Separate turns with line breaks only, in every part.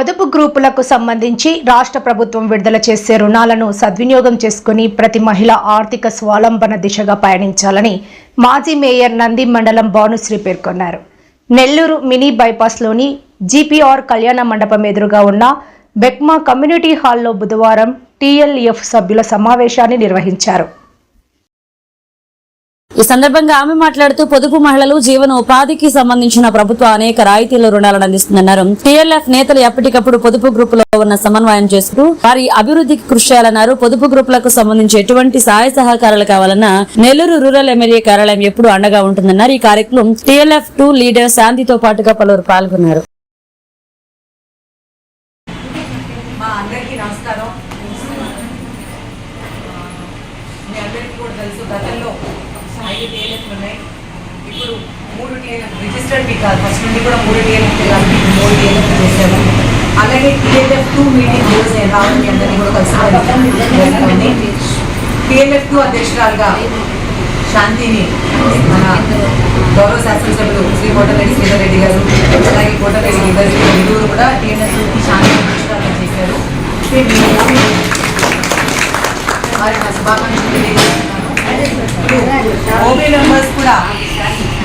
పొదుపు గ్రూపులకు సంబంధించి రాష్ట్ర ప్రభుత్వం విడుదల చేసే రుణాలను సద్వినియోగం చేసుకుని ప్రతి మహిళ ఆర్థిక స్వావలంబన దిశగా పయనించాలని మాజీ మేయర్ నంది మండలం భానుశ్రీ పేర్కొన్నారు. నెల్లూరు మినీ బైపాస్లోని జీపీఆర్ కళ్యాణ మండపం ఎదురుగా ఉన్న బెక్మా కమ్యూనిటీ హాల్లో బుధవారం టీఎల్ఎఫ్ సభ్యుల సమావేశాన్ని నిర్వహించారు.
ఈ సందర్భంగా ఆమె మాట్లాడుతూ పొదుపు మహిళలు జీవనోపాధికి సంబంధించిన ప్రభుత్వ అనేక రాయితీల రుణాలను అందిస్తుందన్నారు. టీఎల్ఎఫ్ నేతలు ఎప్పటికప్పుడు పొదుపు గ్రూపులో ఉన్న సమన్వయం చేస్తూ వారి అభివృద్ధికి కృషి చేయాలన్నారు. పొదుపు గ్రూపులకు సంబంధించి ఎటువంటి సహాయ సహకారాలు కావాలన్నా నెల్లూరు రూరల్ ఎమ్మెల్యే కార్యాలయం ఎప్పుడు అండగా ఉంటుందన్నారు. ఈ కార్యక్రమం టీఎల్ఎఫ్ టూ లీడర్ శాంతితో పాటుగా పలువురు పాల్గొన్నారు
మా అందరికీ నమస్కారం మీ అందరికీ కూడా తెలుసు గతంలో ఐదు టీఎల్ఎఫ్లు ఉన్నాయి ఇప్పుడు మూడు టీఎల్ఎఫ్ రిజిస్టర్డ్ మీ ఫస్ట్ నుండి కూడా మూడు టీఎల్ఎఫ్ కలిపి మూడు టీఎల్ఎఫ్ చేశాము అలాగే టీఎల్ఎఫ్ టూ మీటింగ్ రోజు ఎలా ఉంది అందరినీ కూడా కలుసుకోవాలి టీఎల్ఎఫ్ టూ అధ్యక్షురాలుగా శాంతిని మన గౌరవ శాసనసభ్యులు శ్రీ కోటరెడ్డి శ్రీధర్రెడ్డి గారు అలాగే కోటరెడ్డి ఇద్దరు ఇరువురు కూడా టీఎల్ఎఫ్ శాంతి అధ్యక్షురాలుగా చేశారు వారి శుభాకాంక్షలు కూడా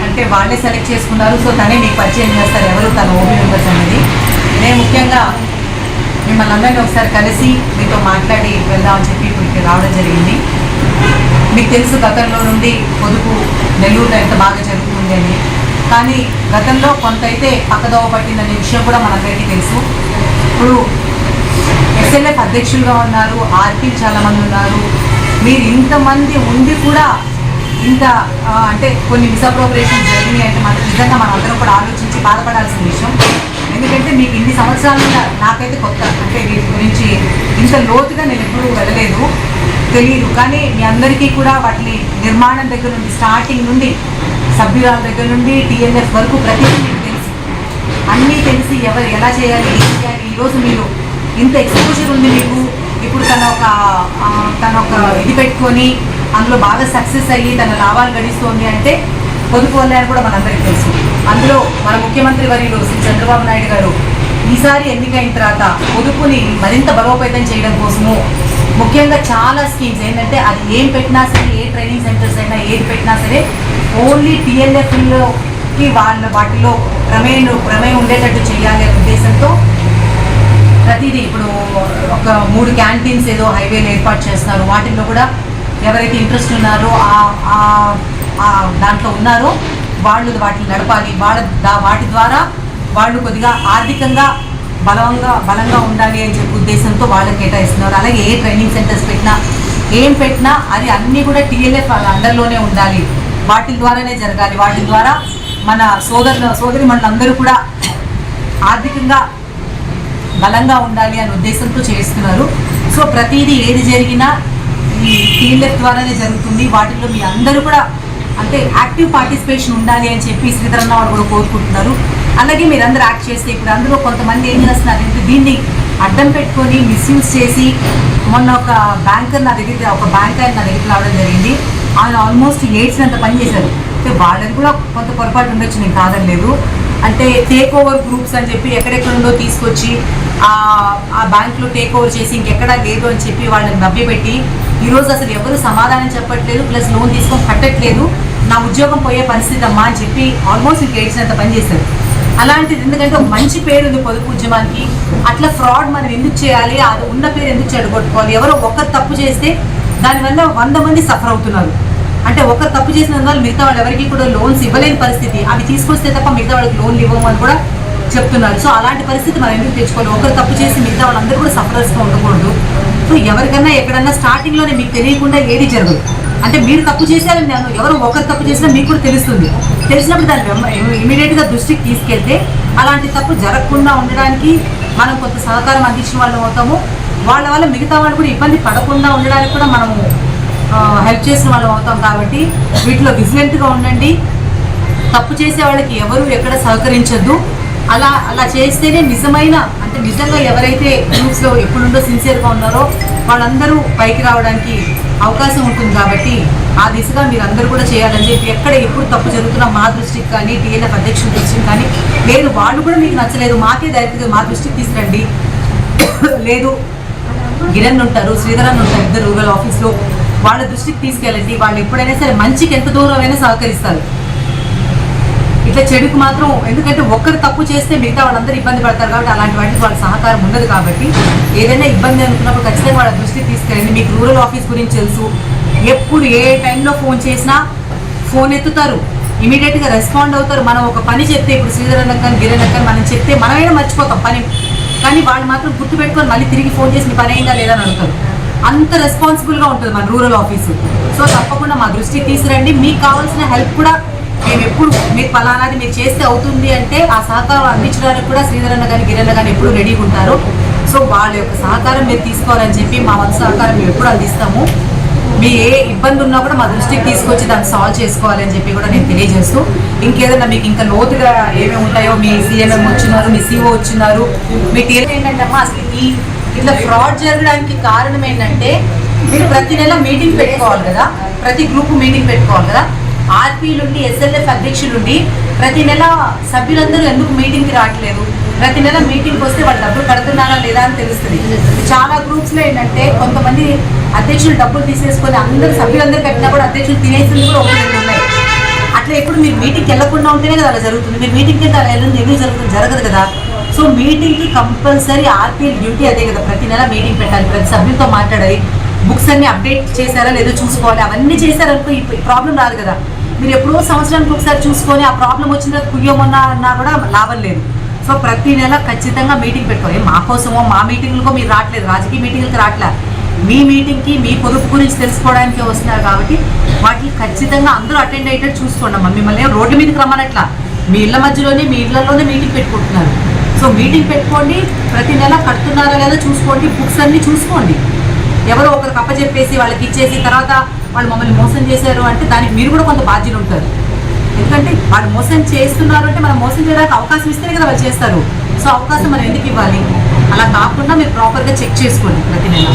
అంటే వాళ్ళే సెలెక్ట్ చేసుకున్నారు. సో తనే మీకు పరిచయం చేస్తారు. ఎవరు? తన ఓబీ మెంబర్స్ అనేది. నేను ముఖ్యంగా మిమ్మల్ని అందరినీ ఒకసారి కలిసి మీతో మాట్లాడి వెళ్దామని చెప్పి ఇప్పుడు రావడం జరిగింది. మీకు తెలుసు గతంలో నుండి పొదుపు నెల్లూరులో ఎంత బాగా జరుగుతుంది అని. కానీ గతంలో కొంత అయితే పక్కదోవ పట్టిందనే విషయం కూడా మనందరికీ తెలుసు. ఇప్పుడు ఎస్ఎల్ఎఫ్ అధ్యక్షులుగా ఉన్నారు. ఆర్పీ చాలామంది ఉన్నారు. మీరు ఇంతమంది ఉండి కూడా ఇంత అంటే కొన్ని మిస్అప్రోపరేషన్ జరిగినాయి అంటే మనం నిజంగా మనం అందరం కూడా ఆలోచించి బాధపడాల్సిన విషయం. ఎందుకంటే మీకు ఇన్ని సంవత్సరాల నాకైతే కొత్త అంటే వీటి గురించి ఇంత లోతుగా నేను ఎప్పుడూ వెళ్ళలేదు తెలియదు కానీ మీ అందరికీ కూడా వాటిని నిర్మాణం దగ్గర నుండి స్టార్టింగ్ నుండి సభ్యురాల దగ్గర నుండి టీఎన్ఎఫ్ వరకు ప్రతిదీ మీకు తెలుసు. అన్నీ తెలిసి ఎవరు ఎలా చేయాలి ఏం చేయాలి ఈరోజు మీరు ఇంత ఎక్స్పోజర్ ఉంది మీకు. ఇప్పుడు తన ఒక తన ఒక ఇది పెట్టుకొని అందులో బాగా సక్సెస్ అయ్యి తన లాభాలు గడిస్తోంది అంటే పొదుపు వల్లే అని కూడా మనందరికీ తెలుసు. అందులో మన ముఖ్యమంత్రి వర్యులు శ్రీ చంద్రబాబు నాయుడు గారు ఈసారి ఎన్నికైన తర్వాత పొదుపుని మరింత బలోపేతం చేయడం కోసము ముఖ్యంగా చాలా స్కీమ్స్ ఏంటంటే అది ఏం పెట్టినా సరే ఏ ట్రైనింగ్ సెంటర్స్ అయినా ఏది పెట్టినా సరే ఓన్లీ టీఎల్ఎఫ్లోకి వాళ్ళ వాటిలో ప్రమేయం ప్రమేయం ఉండేటట్టు చేయాలి అనే ఉద్దేశంతో ప్రతిదీ ఇప్పుడు ఒక మూడు క్యాంటీన్స్ ఏదో హైవేలు ఏర్పాటు చేస్తున్నారు. వాటిల్లో కూడా ఎవరైతే ఇంట్రెస్ట్ ఉన్నారో దాంట్లో ఉన్నారో వాళ్ళు వాటిని నడపాలి. వాళ్ళ వాటి ద్వారా వాళ్ళు కొద్దిగా ఆర్థికంగా బలంగా బలంగా ఉండాలి అని చెప్పి ఉద్దేశంతో వాళ్ళకి కేటాయిస్తున్నారు. అలాగే ఏ ట్రైనింగ్ సెంటర్స్ పెట్టినా ఏం పెట్టినా అది అన్నీ కూడా టీఎల్ఎఫ్ అండర్లోనే ఉండాలి. వాటి ద్వారానే జరగాలి. వాటి ద్వారా మన సోదరు సోదరి అందరూ కూడా ఆర్థికంగా బలంగా ఉండాలి అనే ఉద్దేశంతో చేస్తున్నారు. సో ప్రతిదీ ఏది జరిగినా మీ టీఎల్ఎఫ్ ద్వారానే జరుగుతుంది. వాటిల్లో మీ అందరూ కూడా అంటే యాక్టివ్ పార్టిసిపేషన్ ఉండాలి అని చెప్పి శ్రీధరన్న వాళ్ళు కూడా కోరుకుంటున్నారు. అలాగే మీరందరూ యాక్ట్ చేస్తే ఇప్పుడు అందులో కొంతమంది ఏం చేస్తున్నారంటే దీన్ని అడ్డం పెట్టుకొని మిస్యూజ్ చేసి మొన్న ఒక బ్యాంకర్ నా దగ్గర ఒక బ్యాంక్ ఆయన నా దగ్గరికి రావడం జరిగింది. ఆయన ఆల్మోస్ట్ ఏడ్చినంత పని చేశారు. అంటే వాళ్ళని కూడా కొంత పొరపాటు ఉండొచ్చు నేను కాదనలేదు. అంటే టేక్ ఓవర్ గ్రూప్స్ అని చెప్పి ఎక్కడెక్కడ ఉందో తీసుకొచ్చి ఆ ఆ బ్యాంక్లో టేక్ ఓవర్ చేసి ఇంకెక్కడా లేదు అని చెప్పి వాళ్ళని మభ్యపెట్టి ఈరోజు అసలు ఎవరు సమాధానం చెప్పట్లేదు ప్లస్ లోన్ తీసుకొని కట్టట్లేదు నా ఉద్యోగం పోయే పరిస్థితి అమ్మా అని చెప్పి ఆల్మోస్ట్ ఇంక ఏడ్చినంత పని చేశారు. అలాంటిది ఎందుకంటే ఒక మంచి పేరు ఉంది పొదుపు ఉద్యమానికి. అట్లా ఫ్రాడ్ మనం ఎందుకు చేయాలి? అది ఉన్న పేరు ఎందుకు చెడగొట్టుకోవాలి? ఎవరో ఒక్కరు తప్పు చేస్తే దానివల్ల వంద మంది సఫర్ అవుతున్నారు. అంటే ఒకరు తప్పు చేసినందువల్ల మిగతా వాళ్ళు ఎవరికి కూడా లోన్స్ ఇవ్వలేని పరిస్థితి. అవి తీసుకొస్తే తప్ప మిగతా వాళ్ళకి లోన్లు ఇవ్వమని కూడా చెప్తున్నారు సో అలాంటి పరిస్థితి మనం ఎందుకు తెచ్చుకోవాలి ఒకరు తప్పు చేసి మిగతా వాళ్ళందరూ కూడా సఫరర్స్గా ఉండకూడదు. సో ఎవరికన్నా ఎక్కడన్నా స్టార్టింగ్లోనే మీకు తెలియకుండా ఏది జరగదు. అంటే మీరు తప్పు చేశారని నేను ఎవరు ఒకరు తప్పు చేసినా మీకు కూడా తెలుస్తుంది. తెలిసినప్పుడు దాన్ని ఇమీడియట్గా దృష్టికి తీసుకెళ్తే అలాంటి తప్పు జరగకుండా ఉండడానికి మనం కొంత సహకారం అందించిన వాళ్ళం అవుతాము. వాళ్ళ వల్ల మిగతా వాళ్ళు కూడా ఇబ్బంది పడకుండా ఉండడానికి కూడా మనము హెల్ప్ చేసిన వాళ్ళం అవుతాం కాబట్టి వీటిలో విజిలెంట్గా ఉండండి. తప్పు చేసే వాళ్ళకి ఎవరు ఎక్కడ సహకరించద్దు. అలా అలా చేస్తేనే నిజమైన అంటే నిజంగా ఎవరైతే గ్రూప్స్లో ఎప్పుడుండో సిన్సియర్గా ఉన్నారో వాళ్ళందరూ పైకి రావడానికి అవకాశం ఉంటుంది కాబట్టి ఆ దిశగా మీరు అందరూ కూడా చేయాలని చెప్పి ఎక్కడ ఎప్పుడు తప్పు జరుగుతున్నా మా దృష్టికి కానీ టీఎల్ఎఫ్ అధ్యక్షుల దృష్టికి కానీ లేదు వాళ్ళు కూడా మీకు నచ్చలేదు మాకే డైరెక్ట్గా మా దృష్టికి తీసుకురండి. లేదు గిరణ్ ఉంటారు శ్రీధరన్ ఉంటారు ఇద్దరు రూరల్ ఆఫీస్లో. వాళ్ళ దృష్టికి తీసుకెళ్ళండి. వాళ్ళు ఎప్పుడైనా సరే మంచికి ఎంత దూరమైనా సహకరిస్తారు. ఇట్లా చెడుకు మాత్రం ఎందుకంటే ఒక్కరు తప్పు చేస్తే మిగతా వాళ్ళందరూ ఇబ్బంది పడతారు కాబట్టి అలాంటి వాటికి వాళ్ళ సహకారం ఉండదు కాబట్టి ఏదైనా ఇబ్బంది అనుకున్నప్పుడు ఖచ్చితంగా వాళ్ళ దృష్టి తీసుకెళ్ళండి. మీకు రూరల్ ఆఫీస్ గురించి తెలుసు. ఎప్పుడు ఏ టైంలో ఫోన్ చేసినా ఫోన్ ఎత్తుతారు. ఇమీడియట్గా రెస్పాండ్ అవుతారు. మనం ఒక పని చెప్తే ఇప్పుడు శ్రీధరన్ కానీ గిరణ్ కానీ మనం చెప్తే మనమైనా మర్చిపోతాం పని. కానీ వాళ్ళు మాత్రం గుర్తుపెట్టుకొని మళ్ళీ తిరిగి ఫోన్ చేసి మీ పని అయిందా లేదని అడుగుతారు. అంత రెస్పాన్సిబుల్గా ఉంటుంది మన రూరల్ ఆఫీసు. సో తప్పకుండా మా దృష్టికి తీసుకురండి. మీకు కావాల్సిన హెల్ప్ కూడా మేము ఎప్పుడు మీరు ఫలానాది మీరు చేస్తే అవుతుంది అంటే ఆ సహకారం అందించడానికి కూడా శ్రీధరన్న కానీ గిరన్న కానీ ఎప్పుడు రెడీగా ఉంటారు. సో వాళ్ళ యొక్క సహకారం మీరు తీసుకోవాలని చెప్పి మా వంతు సహకారం మేము ఎప్పుడు అందిస్తాము. మీ ఏ ఇబ్బంది ఉన్నా కూడా మా దృష్టికి తీసుకొచ్చి దాన్ని సాల్వ్ చేసుకోవాలని చెప్పి కూడా నేను తెలియజేస్తూ ఇంకేదన్నా మీకు ఇంకా లోతుగా ఏమేమి ఉంటాయో మీ సీఎంఎం వచ్చినారు మీ సిఓ వచ్చినారు మీ టీఎల్ ఏంటంటే అమ్మా అసలు ఈ ఇట్లా ఫ్రాడ్ జరగడానికి కారణం ఏంటంటే మీరు ప్రతి నెల మీటింగ్ పెట్టుకోవాలి కదా ప్రతి గ్రూప్ మీటింగ్ పెట్టుకోవాలి కదా ఆర్పీ నుండి ఎస్ఎల్ఎఫ్ అధ్యక్షులుండి ప్రతి నెల సభ్యులందరూ ఎందుకు మీటింగ్కి రావట్లేదు? ప్రతి నెల మీటింగ్కి వస్తే వాళ్ళు డబ్బులు కడుతున్నారా లేదా అని తెలుస్తుంది. చాలా గ్రూప్స్లో ఏంటంటే కొంతమంది అధ్యక్షులు డబ్బులు తీసేసుకొని అందరు సభ్యులందరూ కట్టినా కూడా అధ్యక్షులు తినేసింది కూడా ఒకటి ఉన్నాయి. అట్లా ఎప్పుడు మీరు మీటింగ్కి వెళ్ళకుండా ఉంటేనే కదా అలా జరుగుతుంది. మీరు మీటింగ్కి వెళ్తే అలా వెళ్ళింది ఎందుకు జరుగుతుంది? జరగదు కదా. సో మీటింగ్కి కంపల్సరీ ఆర్పీఎల్ డ్యూటీ అదే కదా. ప్రతి నెల మీటింగ్ పెట్టాలి. ప్రతి సభ్యులతో మాట్లాడాలి. బుక్స్ అన్ని అప్డేట్ చేశారా లేదో చూసుకోవాలి. అవన్నీ చేశారనుకో ఈ ప్రాబ్లం రాదు కదా. మీరు ఎప్పుడో సంవత్సరానికి ఒకసారి చూసుకొని ఆ ప్రాబ్లం వచ్చిన తర్వాత కుయ్యమన్నా అన్నా కూడా లాభం లేదు. సో ప్రతి నెల ఖచ్చితంగా మీటింగ్ పెట్టుకోవాలి. మా కోసమో మా మీటింగ్లకో మీరు రావట్లేదు. రాజకీయ మీటింగ్లకు రావట్లే. మీ మీటింగ్కి మీ పొదుపు గురించి తెలుసుకోవడానికి వస్తున్నారు కాబట్టి వాటికి ఖచ్చితంగా అందరూ అటెండ్ అయ్యేటట్టు చూసుకోండి అమ్మ. మిమ్మల్ని రోడ్డు మీదకి రమ్మనట్లా. మీ ఇళ్ళ మధ్యలోనే మీ ఇళ్ళలోనే మీటింగ్ పెట్టుకుంటున్నారు. సో మీటింగ్ పెట్టుకోండి. ప్రతి నెల కడుతున్నారా లేదా చూసుకోండి. బుక్స్ అన్నీ చూసుకోండి. ఎవరో ఒకరికి అప్పచెప్పేసి వాళ్ళకి ఇచ్చేసి తర్వాత వాళ్ళు మమ్మల్ని మోసం చేశారు అంటే దానికి మీరు కూడా కొంత బాధ్యత ఉంటారు. ఎందుకంటే వాళ్ళు మోసం చేస్తున్నారు అంటే మనం మోసం చేయడానికి అవకాశం ఇస్తేనే కదా వాళ్ళు చేస్తారు. సో అవకాశం మనం ఎందుకు ఇవ్వాలి? అలా కాకుండా మీరు ప్రాపర్గా చెక్ చేసుకోండి ప్రతి నెల.